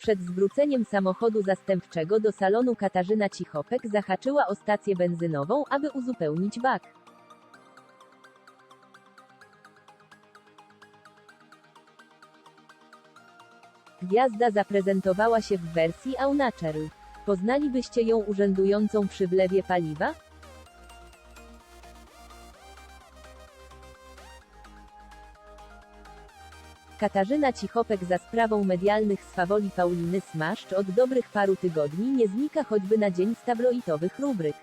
Przed zwróceniem samochodu zastępczego do salonu Katarzyna Cichopek zahaczyła o stację benzynową, aby uzupełnić bak. Gwiazda zaprezentowała się w wersji Au Natural. Poznalibyście ją urzędującą przy wlewie paliwa? Katarzyna Cichopek za sprawą medialnych swawoli Pauliny Smaszcz od dobrych paru tygodni nie znika choćby na dzień z tabloidowych rubryk.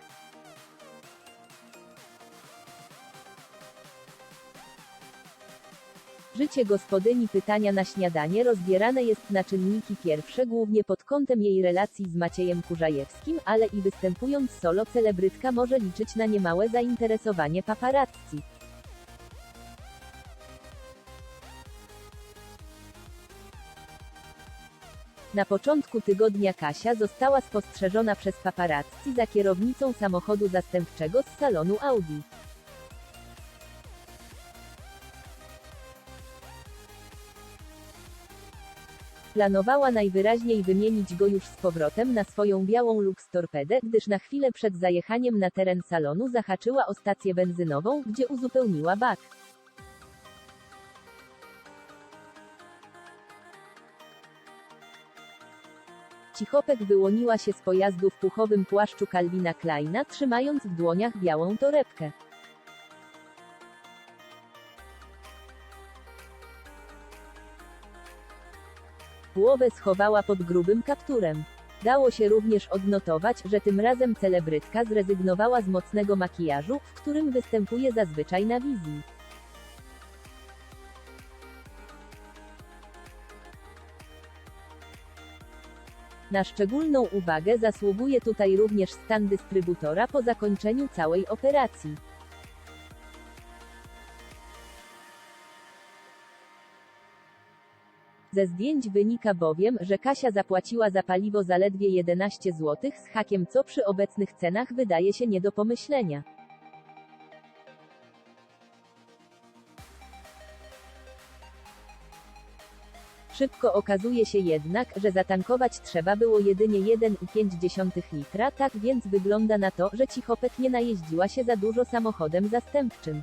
Życie gospodyni pytania na śniadanie rozbierane jest na czynniki pierwsze głównie pod kątem jej relacji z Maciejem Kurzajewskim, ale i występując solo celebrytka może liczyć na niemałe zainteresowanie paparazzi. Na początku tygodnia Kasia została spostrzeżona przez paparazzi za kierownicą samochodu zastępczego z salonu Audi. Planowała najwyraźniej wymienić go już z powrotem na swoją białą Lux Torpedę, gdyż na chwilę przed zajechaniem na teren salonu zahaczyła o stację benzynową, gdzie uzupełniła bak. Cichopek wyłoniła się z pojazdu w puchowym płaszczu Calvina Kleina, trzymając w dłoniach białą torebkę. Głowę schowała pod grubym kapturem. Dało się również odnotować, że tym razem celebrytka zrezygnowała z mocnego makijażu, w którym występuje zazwyczaj na wizji. Na szczególną uwagę zasługuje tutaj również stan dystrybutora po zakończeniu całej operacji. Ze zdjęć wynika bowiem, że Kasia zapłaciła za paliwo zaledwie 11 zł z hakiem, co przy obecnych cenach wydaje się nie do pomyślenia. Szybko okazuje się jednak, że zatankować trzeba było jedynie 1,5 litra, tak więc wygląda na to, że Cichopek nie najeździła się za dużo samochodem zastępczym.